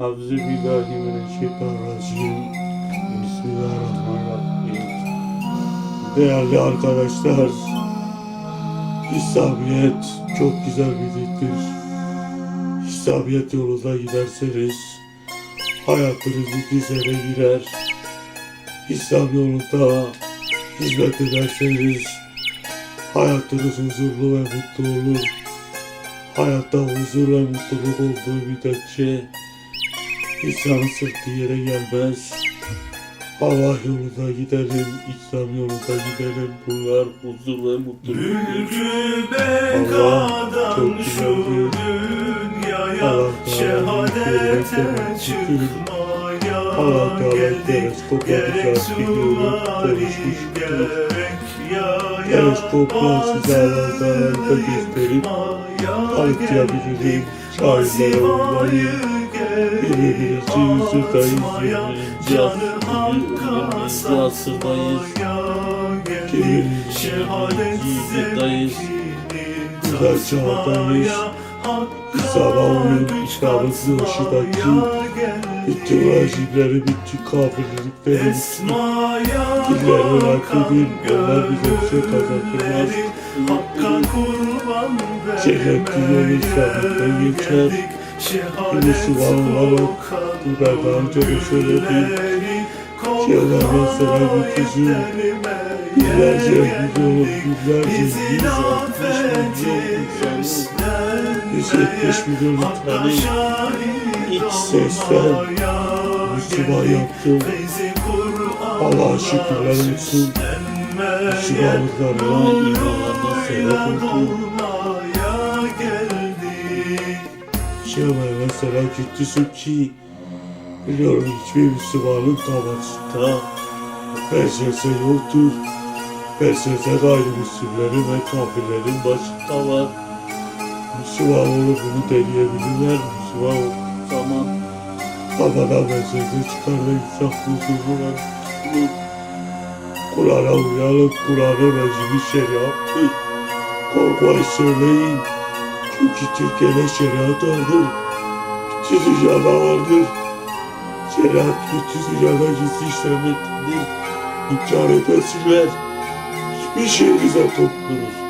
Euzubillahimineşşeytanirracim. Bismillahirrahmanirrahim. Değerli arkadaşlar, İslamiyet çok güzel bir dindir. İslamiyet yolunda giderseniz hayatınız düzene girer. İslam yolunda hizmet ederseniz hayatınız huzurlu ve mutlu olur. Hayatta huzur ve mutluluk olduğu müddetçe insanın sırtı yere gelmez. Allah yolunda gidelim, İslam yolunda gidelim. Bunlar huzur ve mutluluk. Allah çok güzel bir Allah Şehadete çıkmaya Allah geldik Gerek suvari konuşmuştur. gerek Teleskopla size harita gösterip tanıtlayabilirim. Şairlere olmayı, birbirimizi yüzyıldayız, birbirimizi asırdayız, asırdayız. Birbirimizi yüzyıldayız, güzel çağdayız. İslam'a uyum, İslam'ın kılıçındaki bütün rejimleri, bütün kafirlikleri, dilleri öğretelim. Onlar bize bir şey kazandırmaz. Hakka kurban Cennetli yolu İslam'dan geçer. Müslüman olarak bu ben daha önce de söyledim. Şeyler mesela bir kızı binlerce yüz olur, binlerce yüz, 60 milyon insanı, 170 milyon tane iç sesten Müslüman yaptı. Allah'a şükürler olsun. Müslümanlıklarına, imanlarına sebep oldu. Şöyle mesela ciddisin ki biliyorum hiçbir Müslümanın kafasında vesvese yoktur. Vesvese gayrimüslimlerin ve kafirlerin başında var. Müslüman olup bunu deneyebilirler. Müslüman olduğu zaman kafadan vesvese çıkar ve ve mutlu. Kur'an'a uyalım, Kur'an'ın rejimi şeriattır. Korkmayı söyleyin. Çünkü Türkiye'de şeriat vardır. Bütün dünyada vardır. Şeriat bütün dünyada gizli işlemektedir. İnkar etmesinler. Hiçbir şey bize topluyoruz.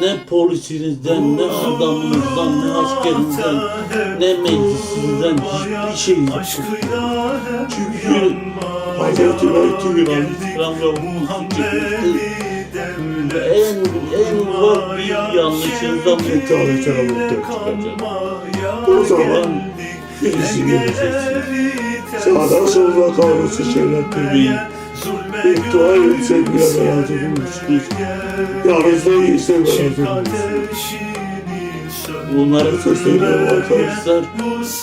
Ne polisinizden, ne adamınızdan, ne askerinizden, ne meclisinizden hiçbir şey yok. Çünkü Hz. Mehdi Aleyhisselam'la hukuku çekmiştir. En, en Aleyhisselam ortaya çıkacak. O zaman birisi göreceksiniz. Sağdan soluna kavrulsun şeyler demeyin. Beddua etse bile razı olmuştur. Yalnız değilse razı olmuştur. Bunların sesleri arkadaşlar.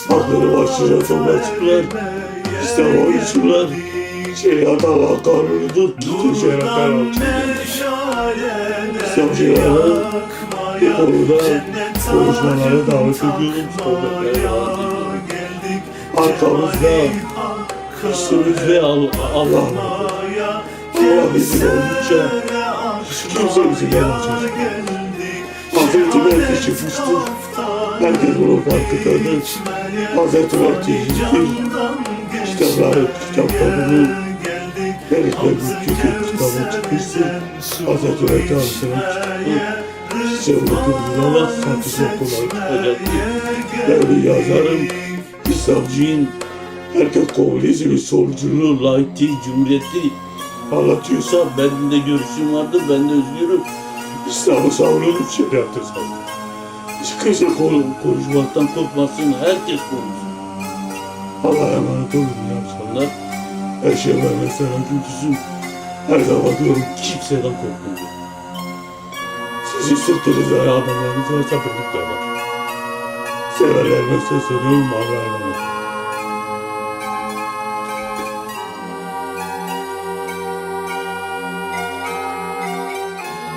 Aklını başlıca toplasınlar. İşte o içinler. Şeriat Allah kanunudur. Bütün şeriat Allah İslamcılara bu konuda konuşmalara davet ediyorum. Arkamızda üstümüzde Allah. Allah bizim oldukça kimse bizi gelemeyecek. Hazreti Mehdi çıkmıştır. Herkes bunun farkındadır. Hazreti Mehdi'dir. Kitapları, kitaplarını Melekler Gülkü'nün kitabı çıkmıştır. Hazreti Mehdi Aleyhisselam unutulmalar satacak olarak çıkacaktır. Ben bir yazarım. İslamcıyım. Herkes komünizmi, solculuğu, laikliği, cumhuriyeti anlatıyorsa benim de görüşüm vardır, ben de özgürüm. İslam'ı savunurum, şeriatı savunurum. Hiç kimse konu- konuşmaktan korkmasın, herkes konuşsun. Allah'a emanet olun ya insanlar. Her şey var mesela 알라와도 집세가 고고 시시세트를 알아보면서 잡으니까 세월에 무슨 소리 말하는 거야